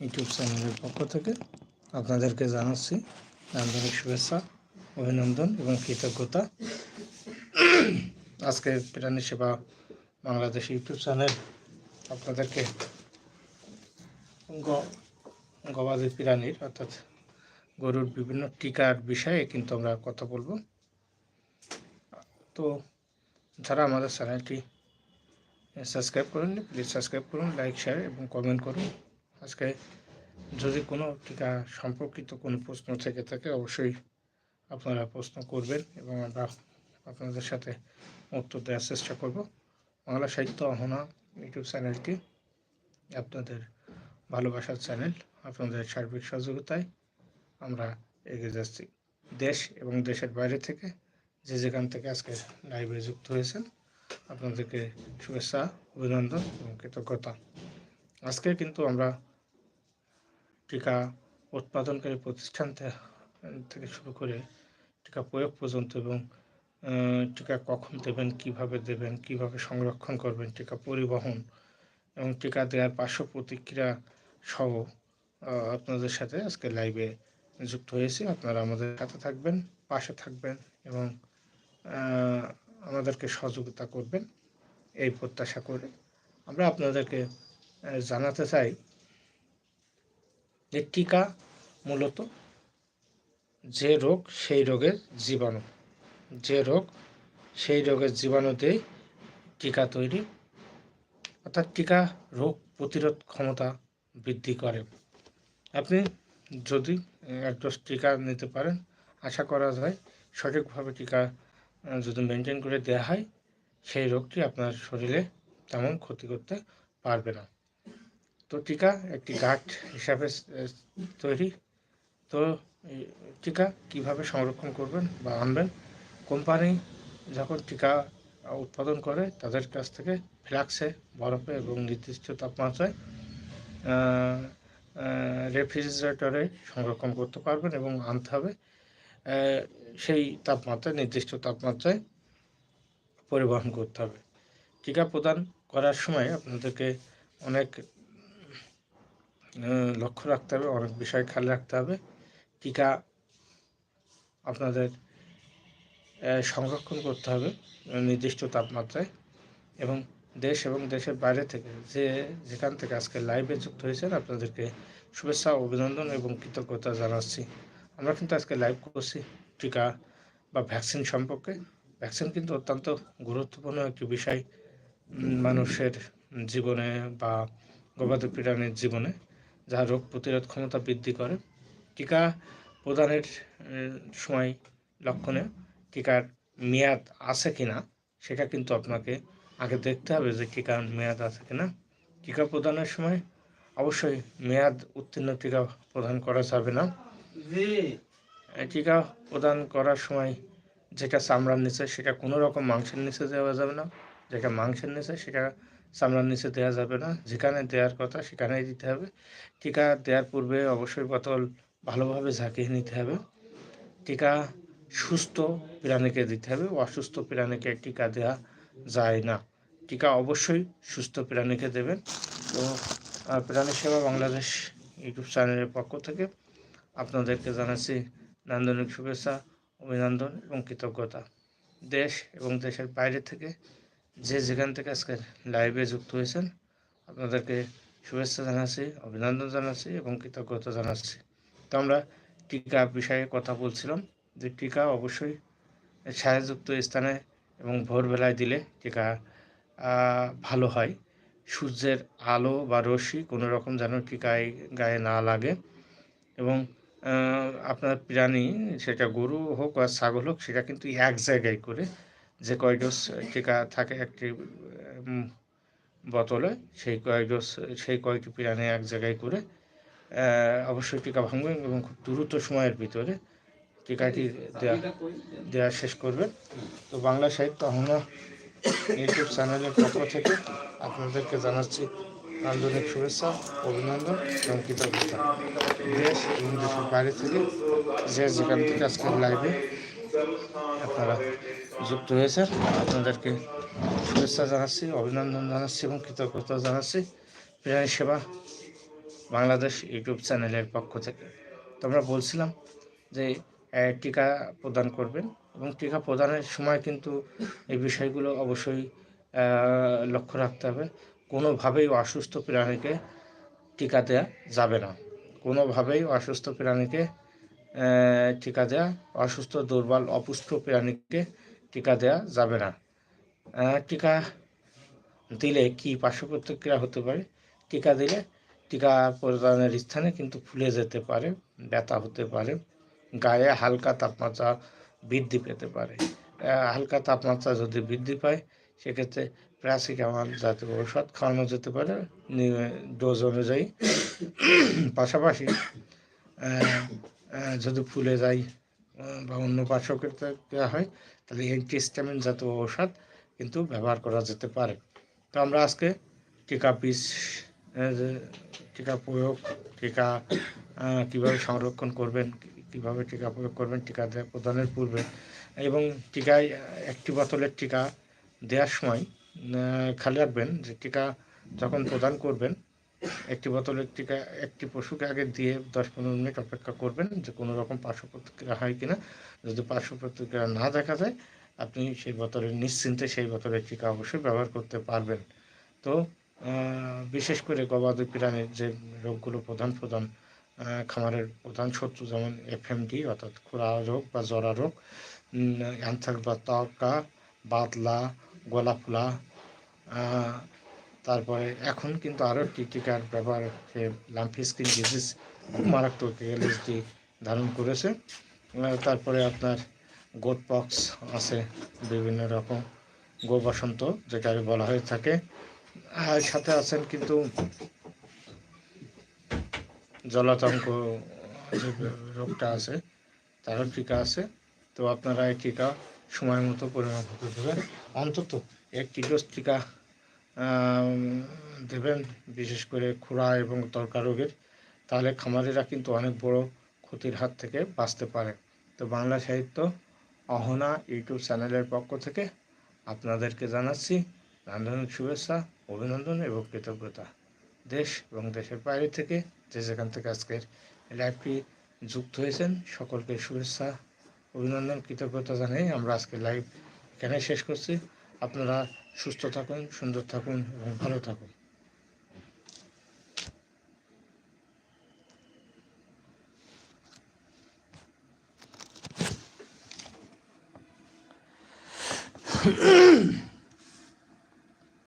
YouTube চ্যানেলের পক্ষ থেকে আপনাদেরকে জানাচ্ছি আন্তরিক শুভেচ্ছা, অভিনন্দন এবং কৃতজ্ঞতা। আজকে প্রাণী সেবা বাংলাদেশ ইউটিউব চ্যানেল আপনাদেরকে গবাদি প্রাণীর অর্থাৎ গরুর বিভিন্ন টিকার বিষয়ে কিন্তু আমরা কথা বলব। তো যারা আমাদের চ্যানেলটি সাবস্ক্রাইব করেন প্লিজ সাবস্ক্রাইব করুন লাইক শেয়ার এবং কমেন্ট করুন। আজকে যদি কোনো টিকা সম্পর্কিত কোনো প্রশ্ন থেকে থাকে, অবশ্যই আপনারা প্রশ্ন করবেন এবং আমরা আপনাদের সাথে উত্তর দেওয়ার চেষ্টা করব। বাংলা সাহিত্য অহনা ইউটিউব চ্যানেলটি আপনাদের ভালোবাসার চ্যানেল, আপনাদের সার্বিক সহযোগিতায় আমরা এগিয়ে যাচ্ছি। দেশ এবং দেশের বাইরে থেকে যে যেখান থেকে আজকে লাইভে যুক্ত হয়েছেন, আপনাদেরকে শুভেচ্ছা, অভিনন্দন এবং কৃতজ্ঞতা। আজকে কিন্তু আমরা টিকা উৎপাদনকারী প্রতিষ্ঠান থেকে শুরু করে টিকা প্রয়োগ পর্যন্ত এবং টিকা কখন দেবেন, কীভাবে দেবেন, কীভাবে সংরক্ষণ করবেন, টিকা পরিবহন এবং টিকা দেওয়ার পার্শ্ব প্রতিক্রিয়া সহ আপনাদের সাথে আজকে লাইভে যুক্ত হয়েছি। আপনারা আমাদের সাথে থাকবেন, পাশে থাকবেন এবং আমাদেরকে সহযোগিতা করবেন। এই প্রত্যাশা করে আমরা আপনাদেরকে জানাতে চাই যে টিকা মূলত যে রোগ সেই রোগের জীবাণু। যে রোগ সেই রোগের জীবাণু দিয়েই টিকা তৈরি, অর্থাৎ টিকা রোগ প্রতিরোধ ক্ষমতা বৃদ্ধি করে। আপনি যদি এক ডোজ টিকা নিতে পারেন, আশা করা যায় সঠিকভাবে টিকা যদি মেনটেন করে দেওয়া হয়, সেই রোগটি আপনার শরীরে তেমন ক্ষতি করতে পারবে না। তো টিকা, একটি গাঠ হিসাবে তৈরি। তো টিকা কীভাবে সংরক্ষণ করবেন বা আনবেন? কোম্পানি যখন টিকা উৎপাদন করে, তাদের কাছ থেকে ফ্লাক্সে বরফে এবং নির্দিষ্ট তাপমাত্রায় রেফ্রিজারেটরে সংরক্ষণ করতে পারবেন এবং আনতে হবে। সেই তাপমাত্রায়, নির্দিষ্ট তাপমাত্রায় পরিবহন করতে হবে। টিকা প্রদান করার সময় আপনাদেরকে অনেক লক্ষ্য রাখতে হবে, অনেক বিষয় খেয়াল রাখতে হবে। টিকা আপনাদের সংরক্ষণ করতে হবে নির্দিষ্ট তাপমাত্রায় এবং দেশ এবং দেশের বাইরে থেকে যে যেখান থেকে আজকে লাইভে যুক্ত হয়েছেন, আপনাদেরকে শুভেচ্ছা, অভিনন্দন এবং কৃতজ্ঞতা জানাচ্ছি। আমরা কিন্তু আজকে লাইভ করছি টিকা বা ভ্যাকসিন সম্পর্কে। ভ্যাকসিন কিন্তু অত্যন্ত গুরুত্বপূর্ণ একটি বিষয় মানুষের জীবনে বা গবাদি প্রাণীর জীবনে। যা রোগ প্রতিরোধ ক্ষমতা বৃদ্ধি করে। টিকা প্রদানের সময় লক্ষণে টিকার মেয়াদ আছে কি না সেটা কিন্তু আপনাকে আগে দেখতে হবে যে টিকার মেয়াদ আছে কি না টিকা প্রদানের সময় অবশ্যই মেয়াদ উত্তীর্ণ টিকা প্রদান করা যাবে না। টিকা প্রদান করার সময় যেটা চামড়ার নিচে, সেটা কোনো রকম মাংসের নিচে দেওয়া যাবে না। যেটা মাংসের নিচে, সেটা চামড়ার নিচে দেওয়া যাবে না। যেখানে দেওয়ার কথা সেখানেই দিতে হবে। টিকা দেওয়ার পূর্বে অবশ্যই বোতল ভালোভাবে ঝাঁকিয়ে নিতে হবে। টিকা সুস্থ প্রাণীকে দিতে হবে। অসুস্থ প্রাণীকে টিকা দেওয়া যায় না। টিকা অবশ্যই সুস্থ প্রাণীকে দেবেন। তো প্রাণী সেবা বাংলাদেশ ইউটিউব চ্যানেলের পক্ষ থেকে আপনাদেরকে জানাচ্ছি নান্দনিক শুভেচ্ছা, অভিনন্দন এবং কৃতজ্ঞতা। দেশ এবং দেশের বাইরে থেকে যে যেখান থেকে আজকে লাইভে যুক্ত হয়েছেন, আপনাদেরকে শুভেচ্ছা জানাচ্ছি, অভিনন্দন জানাচ্ছি এবং কৃতজ্ঞতা জানাচ্ছি। তো আমরা টিকা বিষয়ে কথা বলছিলাম, যে টিকা অবশ্যই ছায়াযুক্ত স্থানে এবং ভোরবেলায় দিলে টিকা ভালো হয়। সূর্যের আলো বা রশ্মি কোনো রকম যেন টিকায় গায়ে না লাগে এবং আপনার প্রাণী, সেটা গরু হোক বা ছাগল হোক, সেটা কিন্তু এক জায়গায় করে যে কয় টিকা থাকে একটি বোতলে, সেই কয় ডোজ, সেই কয়টি প্রাণী এক জায়গায় করে অবশ্যই টিকা ভাঙবেন এবং খুব দ্রুত সময়ের ভিতরে টিকাটি দেওয়া দেওয়া শেষ করবেন। তো বাংলা সাহিত্য আমরা ইউটিউব চ্যানেলের পক্ষ থেকে আপনাদেরকে জানাচ্ছি আন্তরিক শুভেচ্ছা, অভিনন্দন, এবং কৃতজ্ঞতা। দেশ এবং দেশের বাইরে থেকে যে যেখান থেকে আজকের লাইভে আপনারা যুক্ত হয়েছেন আপনাদেরকে শুভেচ্ছা জানাচ্ছি, অভিনন্দন জানাচ্ছি এবং কৃতজ্ঞতা জানাচ্ছি। প্রাণী সেবা বাংলাদেশ ইউটিউব চ্যানেলের পক্ষ থেকে। তোমরা বলছিলাম যে টিকা প্রদান করবেন এবং টিকা প্রদানের সময় কিন্তু এই বিষয়গুলো অবশ্যই লক্ষ্য রাখতে হবে। কোনোভাবেই অসুস্থ প্রাণীকে টিকা দেওয়া যাবে না। কোনোভাবেই অসুস্থ প্রাণীকে টিকা দেওয়া অসুস্থ, দুর্বল, অপুষ্ট প্রাণীকে টিকা দেওয়া যাবে না। টিকা দিলে কি পার্শ্ব প্রতিক্রিয়া হতে পারে? টিকা দিলে টিকা প্রদানের স্থানে কিন্তু ফুলে যেতে পারে, ব্যথা হতে পারে, গায়ে হালকা তাপমাত্রা বৃদ্ধি পেতে পারে। হালকা তাপমাত্রা যদি বৃদ্ধি পায়, সেক্ষেত্রে প্যারাসিটামল জাতীয় ঔষধ খাওয়ানো যেতে পারে ডোজ অনুযায়ী। পাশাপাশি যদি ফুলে যায় বা অন্য পার্শ্ব হয় তাহলে অ্যান্টিস্টামিন জাতীয় ঔষধ কিন্তু ব্যবহার করা যেতে পারে। তো আমরা আজকে টিকা পিস টিকা প্রয়োগ, টিকা কীভাবে সংরক্ষণ করবেন, কীভাবে টিকা প্রয়োগ করবেন, টিকা প্রদানের পূর্বে এবং টিকায় একটি বোতলের টিকা দেওয়ার সময় খেয়াল রাখবেন যে টিকা যখন প্রদান করবেন একটি বোতলের টিকা একটি পশুকে আগে দিয়ে দশ পনেরো মিনিট অপেক্ষা করবেন যে কোনো রকম পার্শ্ব প্রতিক্রিয়া হয় কিনা। যদি পার্শ্ব প্রতিক্রিয়া না দেখা যায় আপনি সেই বোতলের নিশ্চিন্তে সেই বোতলের টিকা অবশ্যই ব্যবহার করতে পারবেন। তো বিশেষ করে গবাদি প্রাণীর যে রোগগুলো প্রধান প্রধান খামারের প্রধান শত্রু যেমন এফএমডি অর্থাৎ খুরা রোগ বা জরা রোগ অ্যান্থার বা ত্বকা বাতলা গলা ফোলা আহ, তারপরে এখন কিন্তু আরও একটি টিকার ব্যবহার হচ্ছে লাম্পি স্কিন ডিজিজ খুব মারাত্মক এলএসডি ধারণ করেছে। তারপরে আপনার গোট পক্স আছে, বিভিন্ন রকম গো বসন্ত যেটাকে বলা হয়ে থাকে। আর সাথে আছেন কিন্তু জলাতঙ্ক যে রোগটা আছে, তারও টিকা আছে। তো আপনারা এই টিকা সময় মতো পরিমাপ হতে দেবেন। অন্তত একটি ডোজ টিকা দেবেন, বিশেষ করে খুরা এবং তরকা রোগের, তাহলে খামারিরা কিন্তু অনেক বড় ক্ষতির হাত থেকে বাঁচতে পারে। তো বাংলা সাহিত্য, অহনা ইউটিউব চ্যানেলের পক্ষ থেকে আপনাদেরকে জানাচ্ছি আন্তরিক শুভেচ্ছা, অভিনন্দন এবং কৃতজ্ঞতা। দেশ এবং দেশের বাইরে থেকে যে যেখান থেকে আজকের লাইভটি যুক্ত হয়েছেন, সকলকে শুভেচ্ছা, অভিনন্দন, কৃতজ্ঞতা জানাই আমরা আজকে লাইভ এখানে শেষ করছি। আপনারা সুস্থ থাকুন সুন্দর থাকুন এবং ভালো থাকুন।